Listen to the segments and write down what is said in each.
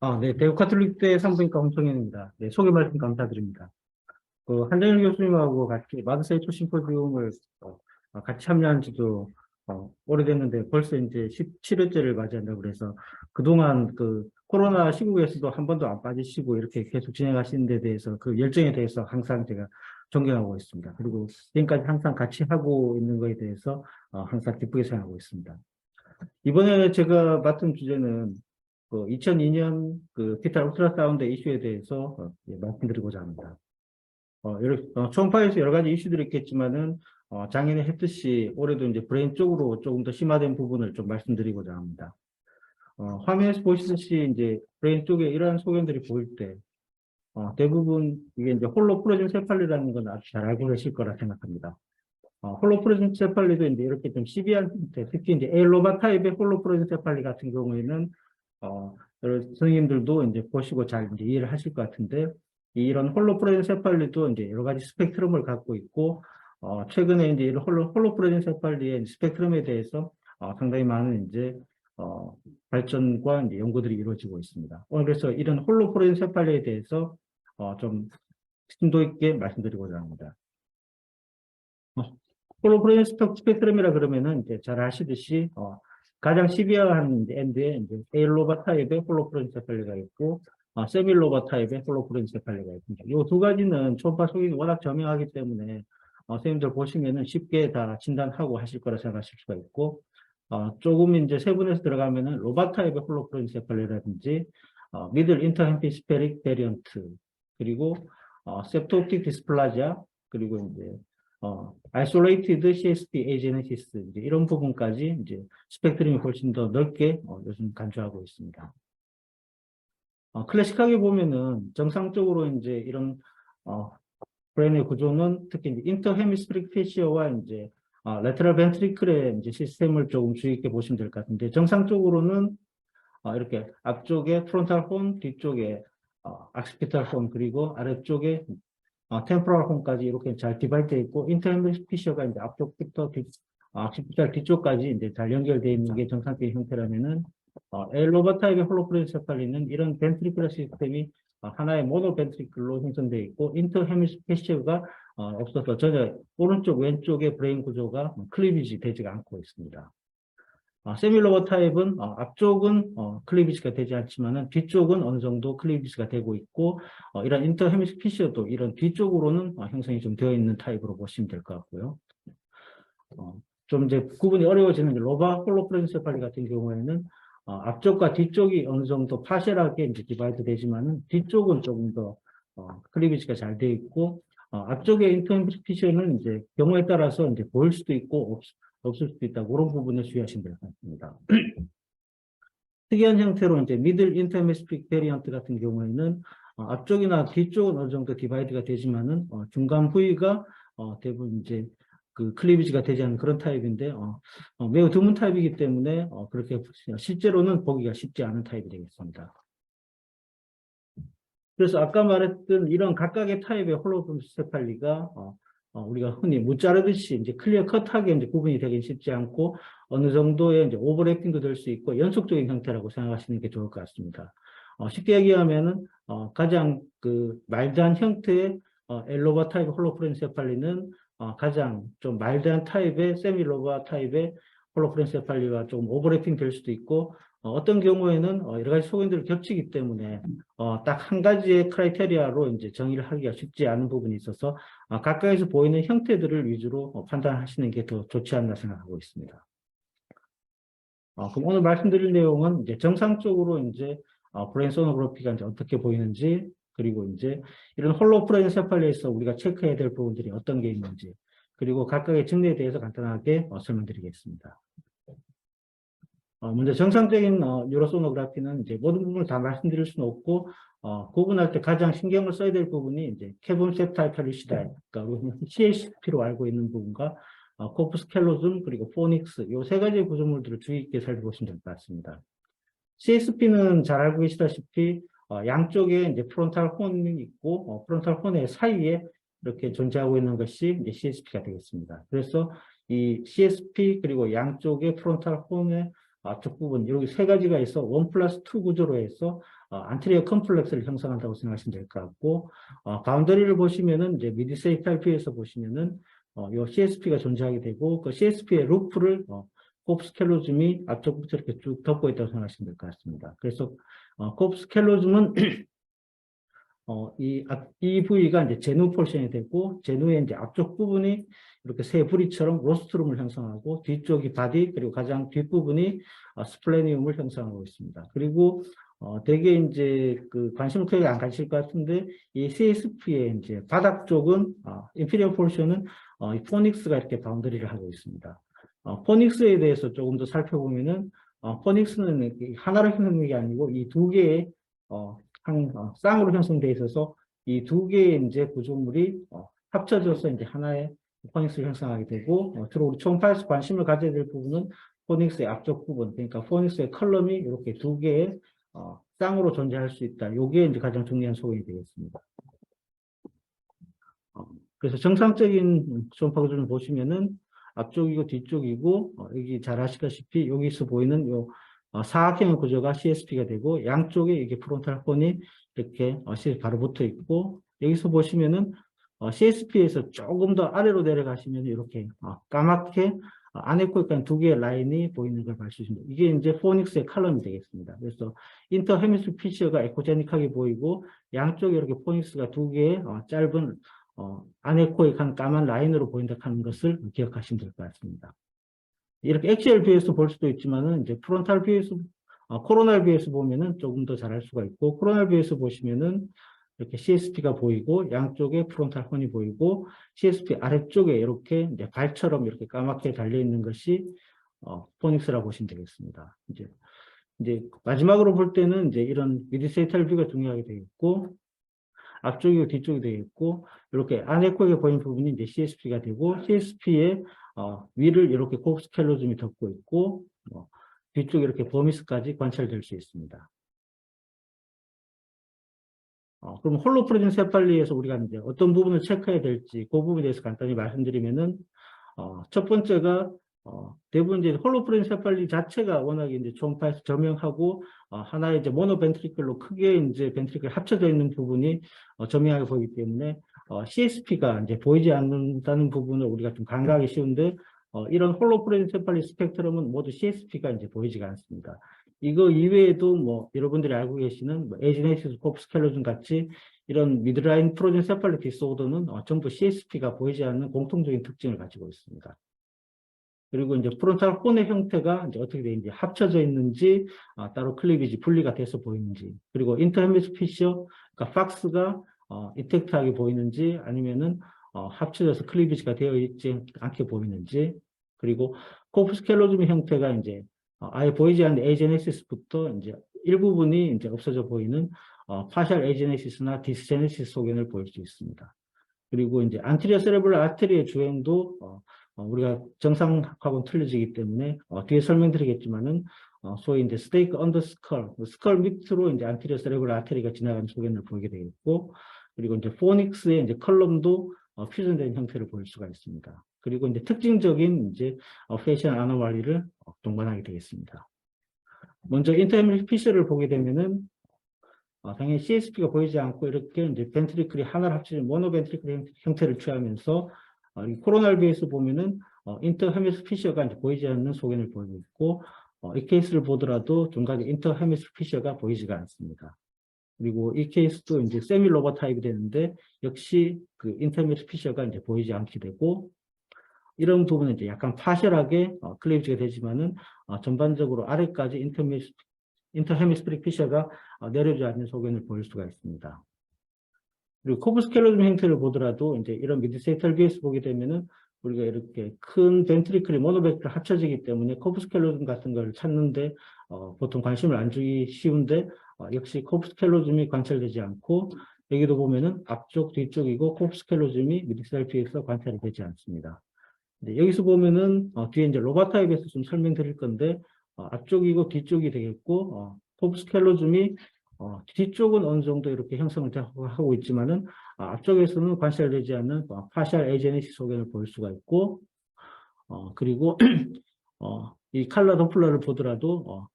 아, 네, 대구 카톨릭대 산부인과 홍성현입니다. 네, 소개 말씀 감사드립니다. 그 한정일 교수님하고 같이 마드세이 초 심포지움을 어, 어, 같이 참여한 지도 어, 오래됐는데 벌써 이제 17회째를 맞이한다고 그래서 그동안 그 코로나 시국에서도 한 번도 안 빠지시고 이렇게 계속 진행하시는 데 대해서 그 열정에 대해서 항상 제가 존경하고 있습니다. 그리고 지금까지 항상 같이 하고 있는 것에 대해서 어, 항상 기쁘게 생각하고 있습니다. 이번에 제가 맡은 주제는 그 2002년 그 피탈 울트라사운드 이슈에 대해서 어, 예, 말씀드리고자 합니다. 어, 여러, 어, 초음파에서 여러 가지 이슈들이 있겠지만은 어, 장인의 했듯이 올해도 이제 브레인 쪽으로 조금 더 심화된 부분을 좀 말씀드리고자 합니다. 어, 화면에서 보시듯이 이제 브레인 쪽에 이러한 소견들이 보일 때 어, 대부분 이게 이제 홀로프로진 세팔리라는 건 아주 잘 알고 계실 거라 생각합니다. 어, 홀로프로진 세팔리도 이제 이렇게 좀 시비한 형태, 특히 이제 에일로바 타입의 홀로프로진 세팔리 같은 경우에는 어, 선생님들도 이제 보시고 잘 이제 이해를 하실 것 같은데 이런 홀로프로젠 세팔리도 이제 여러 가지 스펙트럼을 갖고 있고 어, 최근에 이제 이런 홀로, 홀로프로젠 세팔리의 스펙트럼에 대해서 어, 상당히 많은 이제 어, 발전과 이제 연구들이 이루어지고 있습니다. 오늘 그래서 이런 홀로프로젠 세팔리에 대해서 어, 좀 심도 있게 말씀드리고자 합니다. 어, 홀로프로젠 스펙트럼이라 그러면은 이제 잘 아시듯이 어, 가장 시비어한 엔드에 이제 에일로바 타입의 홀로프로젠세팔리가 있고 어, 세밀로바 타입의 홀로프로젠세팔리가 있습니다. 이 두 가지는 초음파 속이 워낙 저명하기 때문에 어, 선생님들 보시면은 쉽게 다 진단하고 하실 거라 생각하실 수가 있고 어, 조금 이제 세분에서 들어가면은 로바 타입의 홀로프로젠세팔리라든지 어, 미들 인터햄피스페릭 베리언트 그리고 어, septoptic 디스플라지아 그리고 이제 어, isolated CSP agenesis 이제 이런 부분까지 이제 스펙트럼이 훨씬 더 넓게 어, 요즘 간주하고 있습니다. 어, 클래식하게 보면은 정상적으로 이제 이런 어, 브레인의 구조는 특히 이제 인터헤미스피릭 페시어와 이제 어, 레터럴 벤트리클의 이제 시스템을 조금 주의 깊게 보시면 될 것 같은데 정상적으로는 어, 이렇게 앞쪽에 프론탈 혼, 뒤쪽에 어, 악시피탈 혼 그리고 아래쪽에 어, 템포럴 홈까지 이렇게 잘 디바이드 있고 인터헤미스피시어가 이제 앞쪽부터 뒤, 어, 악시피탈 뒤쪽까지 이제 잘 연결되어 있는 게 정상적인 형태라면은 어, 엘로바 타입의 홀로프레세팔리는 이런 벤트리클러 시스템이 어, 하나의 모노 벤트리클로 형성되어 있고 인터헤미스페시어가 어, 없어서 전혀 오른쪽 왼쪽의 브레인 구조가 클리비지 되지가 않고 있습니다. 어, 세밀로버 타입은 어, 앞쪽은 어, 클리비지가 되지 않지만은 뒤쪽은 어느 정도 클리비지가 되고 있고 어, 이런 인터헤미스피시어도 이런 뒤쪽으로는 어, 형성이 좀 되어 있는 타입으로 보시면 될 것 같고요. 어, 좀 이제 구분이 어려워지는 게 로바 홀로프렌세팔리 같은 경우에는 어, 앞쪽과 뒤쪽이 어느 정도 파셜하게 이제 디바이드 되지만은 뒤쪽은 조금 더 어, 클리비지가 잘 되어 있고 어, 앞쪽의 인터피시어는 이제 경우에 따라서 이제 보일 수도 있고 없, 없을 수도 있다 그런 부분에 주의하시면 될 것 같습니다. 특이한 형태로 이제 미들 인터미스픽 베리언트 같은 경우에는 어, 앞쪽이나 뒤쪽은 어느 정도 디바이드가 되지만은 어, 중간 부위가 어, 대부분 이제 그 클리비지가 되지 않는 그런 타입인데 어, 어, 매우 드문 타입이기 때문에 어, 그렇게 실제로는 보기가 쉽지 않은 타입이 되겠습니다. 그래서 아까 말했던 이런 각각의 타입의 홀로그세팔리가 어, 어, 우리가 흔히 무자르듯이 이제 클리어 컷하게 이제 구분이 되긴 쉽지 않고 어느 정도의 이제 오버래핑도 될 수 있고 연속적인 형태라고 생각하시는 게 좋을 것 같습니다. 어, 쉽게 얘기하면은 어, 가장 그 말드한 형태의 어, 엘로바 타입 홀로프렌세팔리는 어, 가장 좀 말드한 타입의 세밀로바 타입의 홀로프렌세팔리가 좀 오버래핑 될 수도 있고 어, 떤 경우에는 어, 여러 가지 소견들이 겹치기 때문에 어, 딱한 가지의 크라이테리아로 이제 정의를 하기가 쉽지 않은 부분이 있어서 어, 가까이서 보이는 형태들을 위주로 어, 판단하시는 게 더 좋지 않나 생각하고 있습니다. 어, 그럼 오늘 말씀드릴 내용은 이제 정상적으로 이제 어, 브레인 소노그래피가 이제 어떻게 보이는지 그리고 이제 이런 홀로프렌세팔리에서 우리가 체크해야 될 부분들이 어떤 게 있는지 그리고 각각의 증례에 대해서 간단하게 어, 설명드리겠습니다. 어, 먼저 정상적인 어, 뉴로소노그래피는 이제 모든 부분을 다 말씀드릴 수는 없고 어, 구분할 때 가장 신경을 써야 될 부분이 이제 캐본 세탈 페리시다이 그러니까 CHP로 알고 있는 부분과 어, 코프스 켈로즘 그리고 포닉스 이 세 가지 구조물들을 주의 있게 살펴보시면 될 것 같습니다. CSP는 잘 알고 계시다시피 어, 양쪽에 이제 프론탈 혼이 있고 어, 프론탈 혼의 사이에 이렇게 존재하고 있는 것이 CSP가 되겠습니다. 그래서 이 CSP 그리고 양쪽의 프론탈 혼의 앞쪽 부분 여기 세 가지가 있어 원 플러스 투 구조로 해서 어, 안테리어 컴플렉스를 형성한다고 생각하시면 될 것 같고 어, 바운더리를 보시면은 이제 미디세이 탈피에서 보시면은 어, 요 CSP가 존재하게 되고 그 CSP의 루프를 어, 콥스켈로즘이 앞쪽부터 이렇게 쭉 덮고 있다고 생각하시면 될 것 같습니다. 그래서 어, 콥스켈로즘은 어, 이, 앞- 이 부위가 이제 제누 폴션이 되고, 제누의 이제 앞쪽 부분이 이렇게 세 부리처럼 로스트룸을 형성하고, 뒤쪽이 바디, 그리고 가장 뒷부분이 어, 스플래니움을 형성하고 있습니다. 그리고, 어, 되게 이제 그 관심을 크게 안 가실 것 같은데, 이 CSP의 이제 바닥 쪽은, 어, 인피리어 폴션은, 어, 이 포닉스가 이렇게 바운더리를 하고 있습니다. 어, 포닉스에 대해서 조금 더 살펴보면은, 어, 포닉스는 하나로 형성된 게 아니고, 이 두 개의, 어, 한 어, 쌍으로 형성되어 있어서 이 두 개의 이제 구조물이 어, 합쳐져서 이제 하나의 포닉스를 형성하게 되고 어, 주로 우리 초음파에서 관심을 가져야 될 부분은 포닉스의 앞쪽 부분 그러니까 포닉스의 컬럼이 이렇게 두 개의 어, 쌍으로 존재할 수 있다. 이게 이제 가장 중요한 소견이 되겠습니다. 어, 그래서 정상적인 초음파 구조를 보시면은 앞쪽이고 뒤쪽이고 어, 여기 잘 아시다시피 여기서 보이는 요 어, 사각형의 구조가 CSP가 되고 양쪽에 이게 프론탈 폰이 이렇게 어, 바로 붙어 있고 여기서 보시면은 어, CSP에서 조금 더 아래로 내려가시면 이렇게 어, 까맣게 어, 안에 코에 두 개의 라인이 보이는 걸 있습니다. 이게 이제 포닉스의 칼럼이 되겠습니다. 그래서 인터 헤미스 피처가 에코제닉하게 보이고 양쪽에 이렇게 포닉스가 두 개의 어, 짧은 어, 간 까만 라인으로 보인다 하는 것을 기억하시면 될 것 같습니다. 이렇게 엑셀 뷰에서 볼 수도 있지만은 이제 프론탈 뷰에서 어, 코로날 뷰에서 보면은 조금 더 잘 할 수가 있고 코로날 뷰에서 보시면은 이렇게 CSP가 보이고 양쪽에 프론탈 폰이 보이고 CSP 아래쪽에 이렇게 이제 발처럼 이렇게 까맣게 달려 있는 것이 어, 포닉스라고 보시면 되겠습니다. 이제 이제 마지막으로 볼 때는 이제 이런 미디세이탈 뷰가 중요하게 되겠고 앞쪽이고 뒤쪽이 되겠고 이렇게 안에 코에 보이는 부분이 이제 CSP가 되고 CSP의 어, 위를 이렇게 곱스켈로즘이 덮고 있고 어, 뒤쪽에 이렇게 버미스까지 관찰될 수 있습니다. 어, 그럼 홀로 프로진 세팔리에서 우리가 이제 어떤 부분을 체크해야 될지 그 부분에 대해서 간단히 말씀드리면은 어, 첫 번째가 어, 대부분 이제 홀로 프로진 세팔리 자체가 워낙에 이제 초음파에서 저명하고 어, 하나의 이제 모노 벤트리클로 크게 이제 벤트리클 합쳐져 있는 부분이 어, 저명하게 보이기 때문에 어, CSP가 이제 보이지 않는다는 부분을 우리가 좀 간과하기 쉬운데 어, 이런 홀로프렌세팔리 스펙트럼은 모두 CSP가 이제 보이지가 않습니다. 이거 이외에도 뭐 여러분들이 알고 계시는 뭐 에지네시스 콥스켈로즘 같이 이런 미드라인 프로젠 세팔리 디스오더는 어, 전부 CSP가 보이지 않는 공통적인 특징을 가지고 있습니다. 그리고 이제 프론탈 혼의 형태가 이제 어떻게 되는지 합쳐져 있는지 어, 따로 클리비지 분리가 돼서 보이는지 그리고 인터헤미스 피셔 그러니까 팍스가 어, 이펙트하게 보이는지 아니면은 어, 합쳐져서 클리비지가 되어 있지 않게 보이는지 그리고 코프스켈로즘 형태가 이제 어, 아예 보이지 않는 에이제네시스부터 이제 일부분이 이제 없어져 보이는 어, 파셜 에이제네시스나 디스제네시스 소견을 보일 수 있습니다. 그리고 이제 안티리어 세레블 아테리의 주행도 어, 어, 우리가 정상하고는 틀려지기 때문에 어, 뒤에 설명드리겠지만은 어, 소위 이제 스테이크 언더 스컬, 스컬 밑으로 이제 안티리어 세레블 아테리가 지나가는 소견을 보이게 되겠고 그리고 이제 포닉스의 이제 컬럼도 어, 퓨전된 형태를 보일 수가 있습니다. 그리고 이제 특징적인 이제 어, 페이션 아노말리를 어, 동반하게 되겠습니다. 먼저 인터미리 피셔를 보게 되면은 어, 당연히 CSP가 보이지 않고 이렇게 이제 벤트리클이 하나를 합치는 모노 벤트리클 형태를 취하면서 어, 이 코로날 비에서 보면은 어, 인터헤미스 피셔가 이제 보이지 않는 소견을 보이고 있고 어, 이 케이스를 보더라도 중간에 인터헤미스 피셔가 보이지가 않습니다. 그리고 이 케이스도 이제 세미 로버 타입이 되는데 역시 그 인터미스 피셔가 이제 보이지 않게 되고 이런 부분은 이제 약간 파셜하게 어, 클리브지가 되지만은 어, 전반적으로 아래까지 인터미스 인터헤미스프릭 피셔가 어, 내려오지 않는 소견을 보일 수가 있습니다. 그리고 코브스켈로즘 형태를 보더라도 이제 이런 미드세이털 뷰에서 보게 되면은 우리가 이렇게 큰 벤트리클이 모노벤트를 합쳐지기 때문에 코브스켈로즘 같은 걸 찾는데 어, 보통 관심을 안 주기 쉬운데 어, 역시 코프스켈로즘이 관찰되지 않고 여기도 보면은 앞쪽 뒤쪽이고 코프스켈로즘이 미드셀피에서 관찰이 되지 않습니다. 네, 여기서 보면은 어, 뒤에 이제 로바 타입에서 좀 설명드릴 건데 어, 앞쪽이고 뒤쪽이 되겠고 어, 코프스켈로즘이 어, 뒤쪽은 어느 정도 이렇게 형성을 하고 있지만은 어, 앞쪽에서는 관찰되지 않는 어, 파셜 에이제네시 소견을 볼 수가 있고 어, 그리고 어, 이 칼라 도플러를 보더라도 어,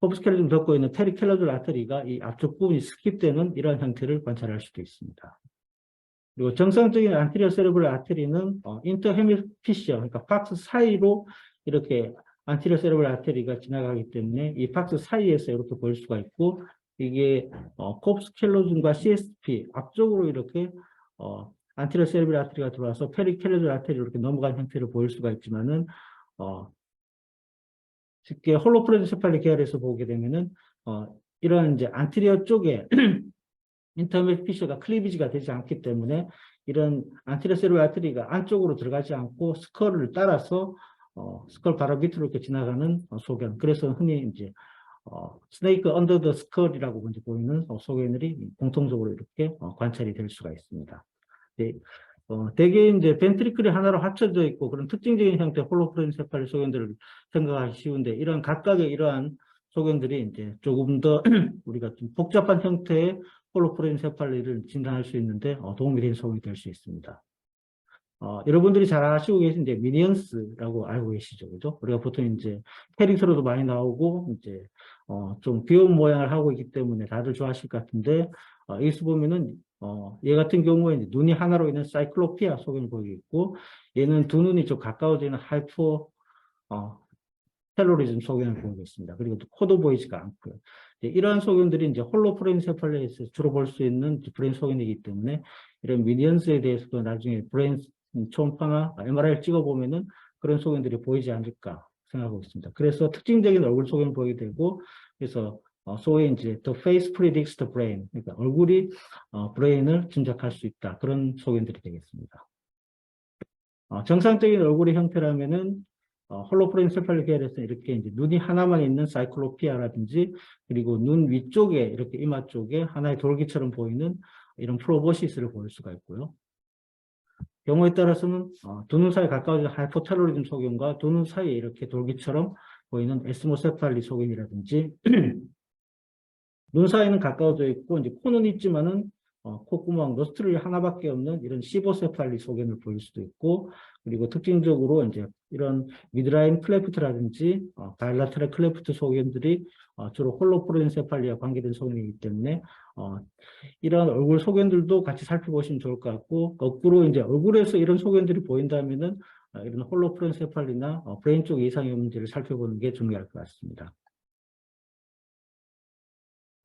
코브스켈레좀 덮고 있는 페리켈라줄 아테리가 이 앞쪽 부분이 스킵되는 이러한 형태를 관찰할 수도 있습니다. 그리고 정상적인 안테리어 세레브럴 아테리는 어, 인터헤미피시어, 그러니까 박스 사이로 이렇게 안테리어 세레브럴 아테리가 지나가기 때문에 이 박스 사이에서 이렇게 볼 수가 있고 이게 어, 콥스켈로즘과 CSP 앞쪽으로 이렇게 어, 안테리어 세레브럴 아테리가 들어와서 페리켈로줄 아테리로 이렇게 넘어간 형태를 보일 수가 있지만은 어, 쉽게 홀로프레드세팔리 계열에서 보게 되면은 어, 이런 이제 안테리어 쪽에 인터넷 피셔가 클리비지가 되지 않기 때문에 이런 안테리어 세르 아트리가 안쪽으로 들어가지 않고 스컬을 따라서 어, 스컬 바로 밑으로 이렇게 지나가는 어, 소견. 그래서 흔히 이제 어, 스네이크 언더 더 스컬이라고 보이는 어, 소견들이 공통적으로 이렇게 어, 관찰이 될 수가 있습니다. 네, 어, 대개 이제 벤트리클이 하나로 합쳐져 있고 그런 특징적인 형태 홀로프렌세팔리 소견들을 생각하기 쉬운데 이런 각각의 이러한 소견들이 이제 조금 더 우리가 좀 복잡한 형태의 홀로프렌세팔리를 진단할 수 있는데 어, 도움이 되는 소견이 될 수 있습니다. 어, 여러분들이 잘 아시고 계신 이제 미니언스라고 알고 계시죠, 그죠? 우리가 보통 이제 캐릭터로도 많이 나오고 이제 어, 좀 귀여운 모양을 하고 있기 때문에 다들 좋아하실 것 같은데 어, 여기서 보면은 어, 얘 같은 경우에 이제 눈이 하나로 있는 사이클로피아 소견을 보이고 있고 얘는 두 눈이 좀 가까워지는 하이퍼 어, 텔로리즘 소견을 보이고 있습니다. 그리고 또 코도 보이지가 않고요. 이러한 소견들이 이제 홀로프레인세팔레에서 주로 볼 수 있는 브레인 소견이기 때문에 이런 미니언스에 대해서도 나중에 브레인 초음파나 MRI를 찍어보면은 그런 소견들이 보이지 않을까 생각하고 있습니다. 그래서 특징적인 얼굴 소견을 보이게 되고 그래서 어, 소위 이제 the face predicts the brain 그러니까 얼굴이 어, 브레인을 짐작할 수 있다 그런 소견들이 되겠습니다. 어, 정상적인 얼굴의 형태라면은 어, 홀로프렌세팔리 계열에서 이렇게 이제 눈이 하나만 있는 사이클로피아라든지 그리고 눈 위쪽에 이렇게 이마 쪽에 하나의 돌기처럼 보이는 이런 프로보시스를 보일 수가 있고요. 경우에 따라서는 어, 두눈 사이 가까워진 하이포텔로리즘 소견과 두 눈 사이에 이렇게 돌기처럼 보이는 에스모세팔리 소견이라든지 눈 사이는 가까워져 있고 이제 코는 있지만은 어, 콧구멍, 노스트릴 하나밖에 없는 이런 시보세팔리 소견을 보일 수도 있고 그리고 특징적으로 이제 이런 미드라인 클레프트라든지 어, 바일라테럴 클레프트 소견들이 어, 주로 홀로프로인세팔리와 관계된 소견이기 때문에 어, 이런 얼굴 소견들도 같이 살펴보시면 좋을 것 같고 거꾸로 이제 얼굴에서 이런 소견들이 보인다면은 어, 이런 홀로프로인세팔리나 어, 브레인 쪽 이상이 없는지를 살펴보는 게 중요할 것 같습니다.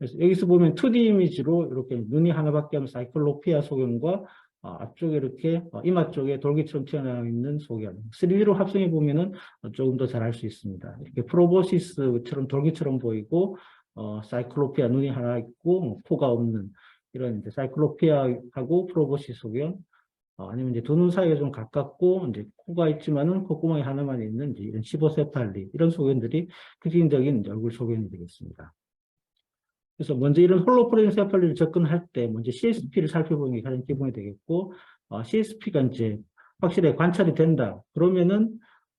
그래서 여기서 보면 2D 이미지로 이렇게 눈이 하나밖에 없는 사이클로피아 소견과 어, 앞쪽에 이렇게 어, 이마 쪽에 돌기처럼 튀어나와 있는 소견 3D로 합성해 보면은 어, 조금 더 잘 알 수 있습니다. 이렇게 프로보시스처럼 돌기처럼 보이고 어, 사이클로피아 눈이 하나 있고 뭐, 코가 없는 이런 이제 사이클로피아하고 프로보시스 소견 어, 아니면 이제 두 눈 사이가 좀 가깝고 이제 코가 있지만은 콧구멍이 하나만 있는 이제 이런 시보세팔리 이런 소견들이 특징적인 얼굴 소견이 되겠습니다. 그래서 먼저 이런 홀로프렌세팔리를 접근할 때 먼저 CSP를 살펴보는 게 가장 기본이 되겠고 어, CSP가 이제 확실히 관찰이 된다. 그러면은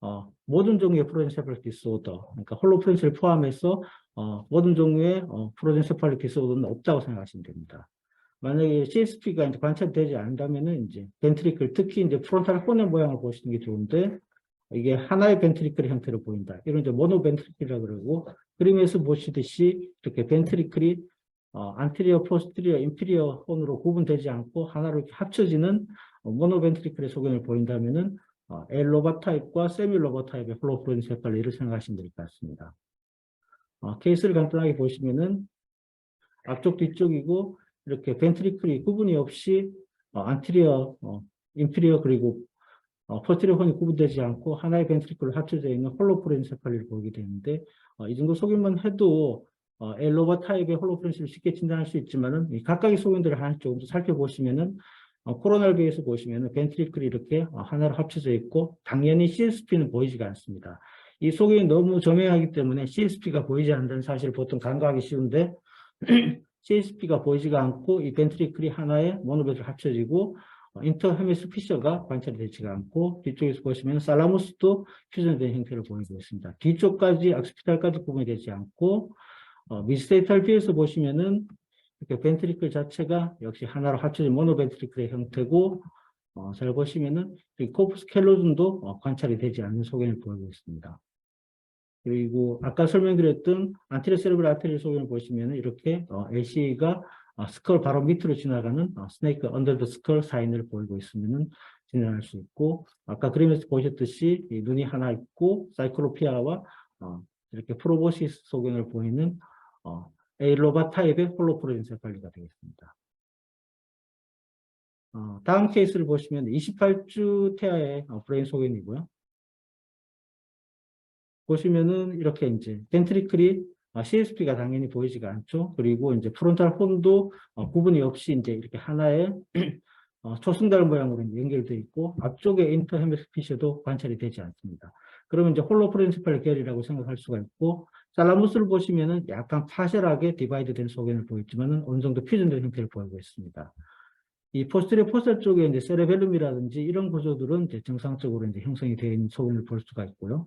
어, 모든 종류의 프로젠세팔릭 디스오더, 그러니까 홀로프렌스를 포함해서 어, 모든 종류의 어, 프로젠세팔릭 디스오더는 없다고 생각하시면 됩니다. 만약에 CSP가 이제 관찰되지 않는다면은 이제 벤트리클, 특히 이제 프론탈 혼의 모양을 보시는 게 좋은데 이게 하나의 벤트리클의 형태로 보인다. 이런 이제 모노 벤트리클이라고 그러고 그림에서 보시듯이 이렇게 벤트리클이 어, 안테리어, 포스트리어, 인피리어 혼으로 구분되지 않고 하나로 합쳐지는 어, 모노 벤트리클의 소견을 보인다면은 어, 엘로바 타입과 세미 로바 타입의 홀로프로인세팔리를 생각하시면 될 것 같습니다. 어, 케이스를 간단하게 보시면은 앞쪽 뒤쪽이고 이렇게 벤트리클이 구분이 없이 어, 안테리어, 어, 인피리어 그리고 어, 포스트리어혼이 구분되지 않고 하나의 벤트리클로 합쳐져 있는 홀로프렌세팔리를 보게 되는데 어, 이 정도 소견만 해도 어, 엘로바 타입의 홀로프렌스를 쉽게 진단할 수 있지만은 이 각각의 소견들을 하나씩 조금 더 살펴보시면은 어, 코로나를 비해서 보시면은 벤트리클이 이렇게 어, 하나로 합쳐져 있고 당연히 CSP는 보이지가 않습니다. 이 소견이 너무 저명하기 때문에 CSP가 보이지 않는다는 사실을 보통 간과하기 쉬운데 CSP가 보이지가 않고 이 벤트리클이 하나의 모노베트로 합쳐지고 어, 인터헤미스 피셔가 관찰이 되지가 않고 뒤쪽에서 보시면 살라무스도 퓨전된 형태를 보이고 있습니다. 뒤쪽까지 악스피탈까지 구분이 되지 않고 어, 미스테이탈 뷰에서 보시면은 이렇게 벤트리클 자체가 역시 하나로 합쳐진 모노벤트리클의 형태고 어, 잘 보시면은 코프스 켈로즘도 어, 관찰이 되지 않는 소견을 보이고 있습니다. 그리고 아까 설명드렸던 안테리어 세레브럴 아테리어 소견을 보시면 이렇게 어, LC가 어, 스컬 바로 밑으로 지나가는 어, 스네이크 언더 더 스컬 사인을 보이고 있으면 진단할 수 있고 아까 그림에서 보셨듯이 이 눈이 하나 있고 사이클로피아와 어, 이렇게 프로보시스 소견을 보이는 어, 에일로바 타입의 홀로프로인세팔리가 되겠습니다. 어, 다음 케이스를 보시면 28주 태아의 어, 브레인 소견이고요. 보시면은 이렇게 이제 벤트리클이 어, CSP가 당연히 보이지가 않죠. 그리고 이제 프론탈 홈도 어, 구분이 없이 이제 이렇게 하나의 어, 초승달 모양으로 연결되어 있고 앞쪽에 인터헤미스피셔도 관찰이 되지 않습니다. 그러면 이제 홀로 프린시팔 계열이라고 생각할 수가 있고 살라무스를 보시면은 약간 파셜하게 디바이드 된 소견을 보였지만은 어느 정도 퓨전된 형태를 보이고 있습니다. 이 포스트리 포셀 쪽에 이제 세레벨룸이라든지 이런 구조들은 이제 정상적으로 이제 형성이 있는 소견을 볼 수가 있고요.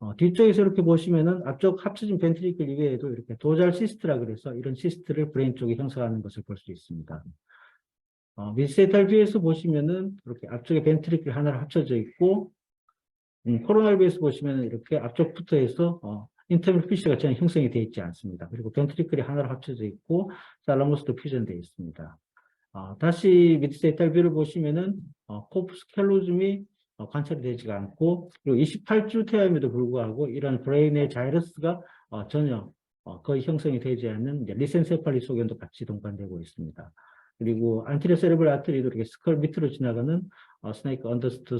어, 뒤쪽에서 이렇게 보시면은 앞쪽 합쳐진 벤트리클 이외에도 이렇게 도잘 시스트라 그래서 이런 시스트를 브레인 쪽에 형성하는 것을 볼 수 있습니다. 어, 미세탈 뷰에서 보시면은 이렇게 앞쪽에 벤트리클 하나로 합쳐져 있고 음, 코로날 뷰에서 보시면은 이렇게 앞쪽부터 해서 어, 인터밀 피쉬가 전혀 형성이 되어 있지 않습니다. 그리고 벤트리클이 하나로 합쳐져 있고 살라모스도 퓨전되어 있습니다. 어, 다시 미드세탈 뷰를 보시면은 어, 코프스 켈로즘이 어, 관찰이 되지가 않고 그리고 28주 태아임에도 불구하고 이런 브레인의 자이러스가 어, 전혀 어, 거의 형성이 되지 않는 리센세팔리 소견도 같이 동반되고 있습니다. 그리고 안티리어 세레블 아트리도 이렇게 스컬 밑으로 지나가는 어, 스네이크 언더스트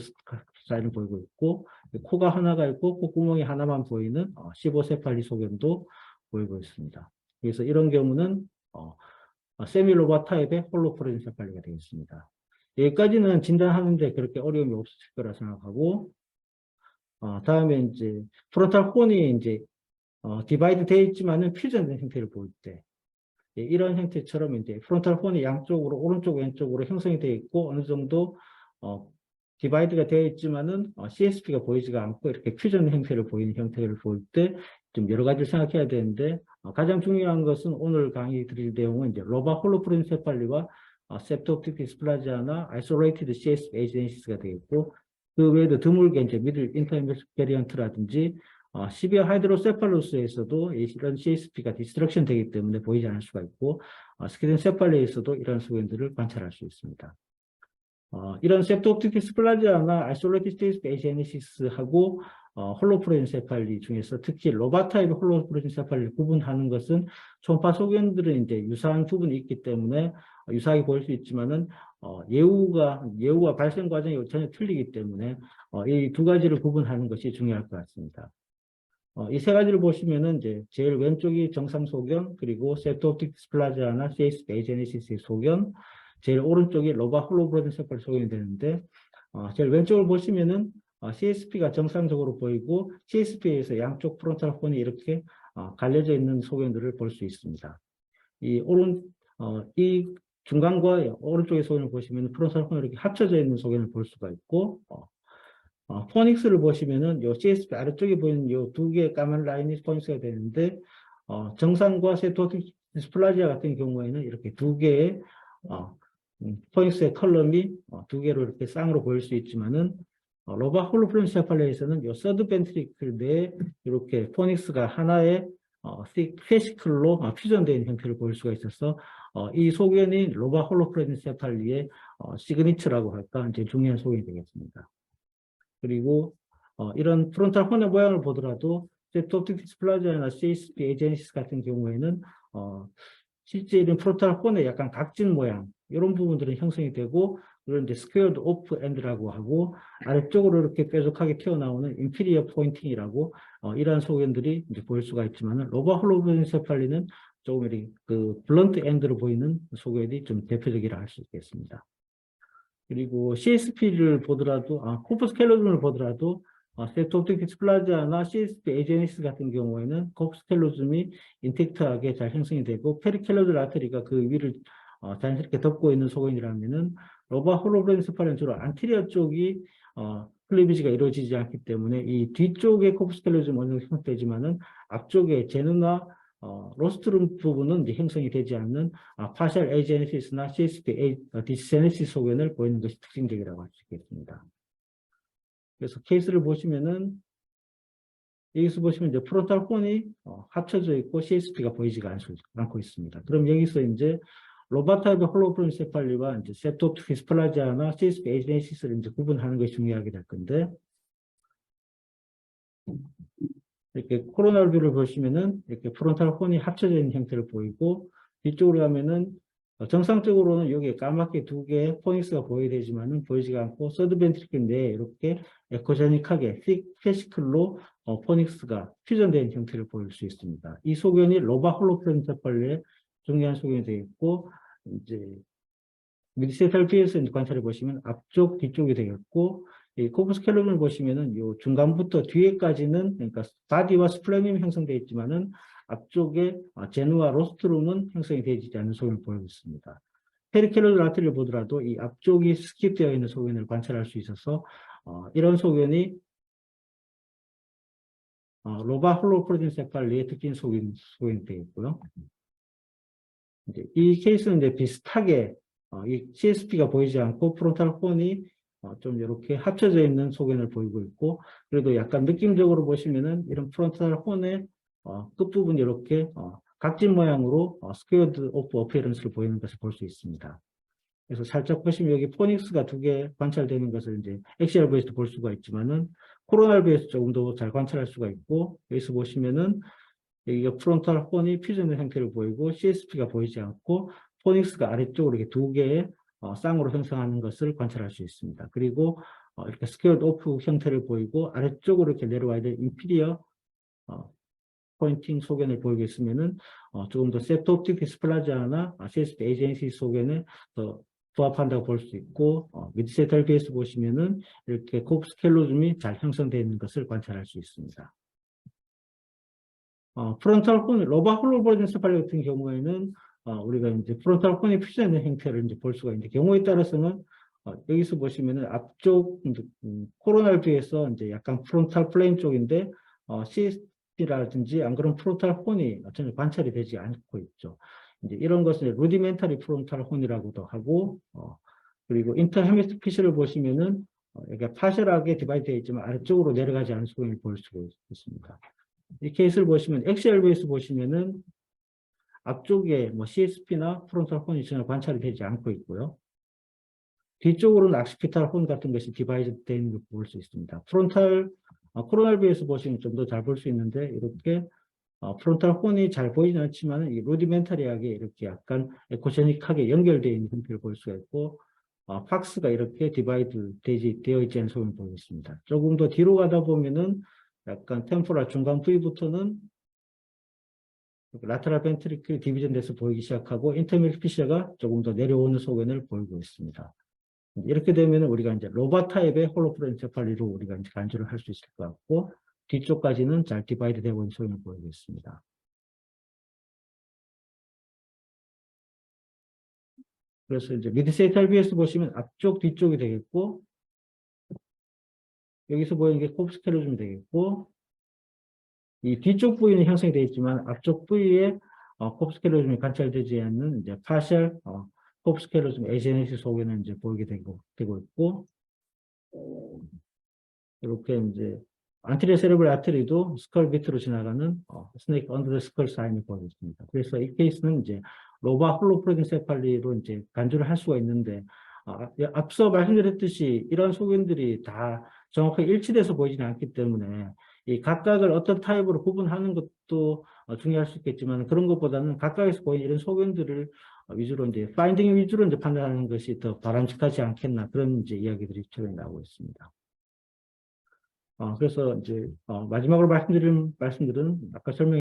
사인을 보이고 있고 코가 하나가 있고 콧구멍이 하나만 보이는 어, 15세팔리 소견도 보이고 있습니다. 그래서 이런 경우는 어, 어, 세밀로바 타입의 홀로프렌세팔리가 되겠습니다. 여기까지는 진단하는데 그렇게 어려움이 없을 거라 생각하고 어, 다음에 이제 프론탈 혼이 이제 어, 디바이드 되어 있지만은 퓨전된 형태를 보일 때 예, 이런 형태처럼 이제 프론탈 혼이 양쪽으로 오른쪽 왼쪽으로 형성이 되어 있고 어느 정도 어, 디바이드가 되어 있지만은 어, CSP가 보이지가 않고 이렇게 퓨전 형태를 보이는 형태를 볼때좀 여러 가지를 생각해야 되는데 어, 가장 중요한 것은 오늘 강의 드릴 내용은 이제 로바 홀로프린 세팔리와 어, septoptic dysplasia나 isolated CS agency가 되겠고 그 외에도 드물게 이제 미들 인터미스 베리언트라든지 어, 시비어 하이드로세팔루스에서도 이런 CSP가 디스트럭션 되기 때문에 보이지 않을 수가 있고 어, 스키덴세팔리에서도 이런 소견들을 관찰할 수 있습니다. 어, 이런 dysplasia나 isolated CS agenesis하고 어, 홀로프로인세팔리 중에서 특히 로바타입의 홀로프로인세팔리를 구분하는 것은 초음파 소견들은 이제 유사한 부분이 있기 때문에 유사하게 보일 수 있지만은 어, 예우가 예우와 발생 과정이 전혀 틀리기 때문에 어, 이 두 가지를 구분하는 것이 중요할 것 같습니다. 어, 이 세 가지를 보시면은 이제 제일 왼쪽이 정상 소견 그리고 세토옵틱 스플라자나 세이스 베이제네시스의 소견 제일 오른쪽이 로바 홀로브로든 세팔 소견이 되는데 어, 제일 왼쪽을 보시면은 어, CSP가 정상적으로 보이고 CSP에서 양쪽 프론탈 폰이 이렇게 어, 갈려져 있는 소견들을 볼 수 있습니다. 이 오른 어, 이 중간과 오른쪽의 소견을 보시면 프론탈 폰이 이렇게 합쳐져 있는 소견을 볼 수가 있고 어, 어, 포닉스를 보시면은 요 CSP 아래쪽에 보이는 요 두 개의 까만 라인이 포닉스가 되는데 어, 정상과 세토틱 디스플라지아 같은 경우에는 이렇게 두 개의 어, 음, 포닉스의 컬럼이 어, 두 개로 이렇게 쌍으로 보일 수 있지만은 어, 로바 홀로프렌시아팔레에서는 요 서드 벤트리클 내에 이렇게 포닉스가 하나의 어, 페시클로 어, 있는 형태를 보일 수가 있어서 어, 이 소견이 로바 홀로프렌시아팔리의 어, 시그니처라고 할까 이제 중요한 소견이 되겠습니다. 그리고 어, 이런 프론탈 혼의 모양을 보더라도 세토틱 디스플라지아나 CSP 에이전시스 같은 경우에는 어, 실제 이런 프론탈 혼의 약간 각진 모양 이런 부분들은 형성이 되고 그런 이제 스퀘어드 오프 엔드라고 하고 아래쪽으로 이렇게 뾰족하게 튀어나오는 인피리어 포인팅이라고 어, 이러한 소견들이 이제 보일 수가 있지만은 로바 홀로브인세팔리는 조금 이렇게 그 블런트 엔드로 보이는 소견이 좀 대표적이라 할 수 있겠습니다. 그리고 CSP를 보더라도 아, 코프스 켈로즘을 보더라도 어, 세토틱 디스플라지아나 CSP 에이제니스 같은 경우에는 코프스 켈로즘이 인텍트하게 잘 형성이 되고 페리켈로드 라테리가 그 위를 어, 자연스럽게 덮고 있는 소견이라면은 로바 홀로브렌스파는 주로 안티리어 쪽이 어, 클리비지가 이루어지지 않기 때문에 이 뒤쪽에 코프스켈로즘 어느 정도 형성되지만은 앞쪽에 제누나 어, 로스트룸 부분은 이제 형성이 되지 않는 아, 파셜 에이제네시스나 CSP 어, 디스제네시스 소견을 보이는 것이 특징적이라고 할 수 있겠습니다. 그래서 케이스를 보시면은 여기서 보시면 이제 프론탈 폰이 어, 합쳐져 있고 CSP가 보이지가 않, 않고 있습니다. 그럼 여기서 이제 로바타이드 홀로프론세팔리와 이제 세토트 디스플라지아나 CSP 에이전시스를 이제 구분하는 것이 중요하게 될 건데 이렇게 코로나 뷰를 보시면은 이렇게 프론탈 폰이 합쳐져 있는 형태를 보이고 뒤쪽으로 가면은 어, 정상적으로는 여기에 까맣게 두 개의 포닉스가 보여야 되지만은 보이지가 않고 서드 벤트리클 내에 이렇게 에코제닉하게 피시클로 어, 포닉스가 퓨전된 형태를 보일 수 있습니다. 이 소견이 로바 홀로프렌테펄의 중요한 소견이 되어 있고 이제 미디세탈 피에서 관찰해 보시면 앞쪽 뒤쪽이 되겠고 이 코브스 캘럼을 보시면은 요 중간부터 뒤에까지는 그러니까 바디와 스플레늄이 형성되어 있지만은 앞쪽에 어, 제누와 로스트룸은 형성이 되지 않는 소견을 보이고 있습니다. 페리켈러 아트를 보더라도 이 앞쪽이 스킵되어 있는 소견을 관찰할 수 있어서 어, 이런 소견이 어, 로바 홀로프로딘 세팔리의 특징 소견, 소견이 되겠고요. 이 케이스는 이제 비슷하게 어, 이 CSP가 보이지 않고 프론탈 폰이 어, 좀 이렇게 합쳐져 있는 소견을 보이고 있고 그래도 약간 느낌적으로 보시면은 이런 프론탈 폰의 어, 끝부분이 이렇게 어, 각진 모양으로 어, 스퀘어드 오프 어피어런스를 보이는 것을 볼 수 있습니다. 그래서 살짝 보시면 여기 포닉스가 두 개 관찰되는 것을 이제 XRV에서 볼 수가 있지만은 코로나비에서 조금 더 잘 관찰할 수가 있고 여기서 보시면은 여기가 프론탈 폰이 퓨전의 형태를 보이고 CSP가 보이지 않고 포닉스가 아래쪽으로 이렇게 두 개의 어, 쌍으로 형성하는 것을 관찰할 수 있습니다. 그리고 어, 이렇게 스퀘어드 오프 형태를 보이고 아래쪽으로 이렇게 내려와야 될 인피리어 어, 포인팅 소견을 보이고 있으면은 어, 조금 더 세토틱 디스플라지아나 CSP 에이전시 소견에 더 부합한다고 볼 수 있고 어, 미드세탈 비에서 보시면은 이렇게 콥스켈로즘이 잘 형성되어 있는 것을 관찰할 수 있습니다. 어, 프론탈 혼, 로바 홀로버진 세팔리 같은 경우에는 어, 우리가 이제 프론탈 혼이 표시되는 형태를 이제 볼 수가 있는데 경우에 따라서는 어, 여기서 보시면은 앞쪽 음, 코로나를 비해서 이제 약간 프론탈 플레인 쪽인데 어, CSP라든지 안 그런 프론탈 혼이 전혀 관찰이 되지 않고 있죠. 이제 이런 것을 루디멘터리 프론탈 혼이라고도 하고 어, 그리고 인터 헤미스피시를 보시면은 어, 이게 파셜하게 디바이드 되어 있지만 아래쪽으로 내려가지 않은 소금을 볼 수가 있습니다. 이 케이스를 보시면 XLV에서 보시면은 앞쪽에 뭐 CSP나 프론탈 전혀 관찰이 되지 않고 있고요. 뒤쪽으로는 악시피탈 혼 같은 것이 디바이드 되어 있는 걸 볼 수 있습니다. 프론탈, 어, 코로날비에서 보시면 좀 더 잘 볼 수 있는데 이렇게 어, 프론탈 혼이 잘 보이진 않지만 이 루디멘터리하게 이렇게 약간 에코제닉하게 연결되어 있는 형태를 볼 수가 있고 어, 팍스가 이렇게 디바이드 되지, 되어 있지 않은 소음을 보이겠습니다. 조금 더 뒤로 가다 보면은 약간 템포랄 중간 부위부터는 라테랄 벤트리클 디비전 돼서 보이기 시작하고 인터밀 피셔가 조금 더 내려오는 소견을 보이고 있습니다. 이렇게 되면 우리가 이제 로바 타입의 홀로프렌세팔리로 우리가 이제 간주를 할 수 있을 것 같고 뒤쪽까지는 잘 디바이드 되고 있는 소견을 보이고 있습니다. 그래서 이제 미드세이탈 비에서 보시면 앞쪽 뒤쪽이 되겠고 여기서 보이는 게 콥스케로즘 되겠고 이 뒤쪽 부위는 형성이 되어 있지만 앞쪽 부위에 어, 콥스케로즘이 관찰되지 않는 이제 파셜 어, 콥스케로즘 에제네시 소견을 이제 보이게 되고 되고 있고 이렇게 이제 안티리어 세레블 아트리도 스컬 밑으로 지나가는 어, 스네이크 언더 스컬 사인이 있습니다. 그래서 이 케이스는 이제 로바 홀로프로긴세팔리로 이제 간주를 할 수가 있는데 어, 앞서 말씀드렸듯이 이런 소견들이 다 정확하게 일치돼서 보이지는 않기 때문에 이 각각을 어떤 타입으로 구분하는 것도 어, 중요할 수 있겠지만 그런 것보다는 각각에서 보이는 이런 소견들을 어, 위주로 이제 파인딩 위주로 이제 판단하는 것이 더 바람직하지 않겠나 그런 이제 이야기들이 최근에 나오고 있습니다. 어, 그래서 이제 어, 마지막으로 말씀드린 말씀들은 아까 설명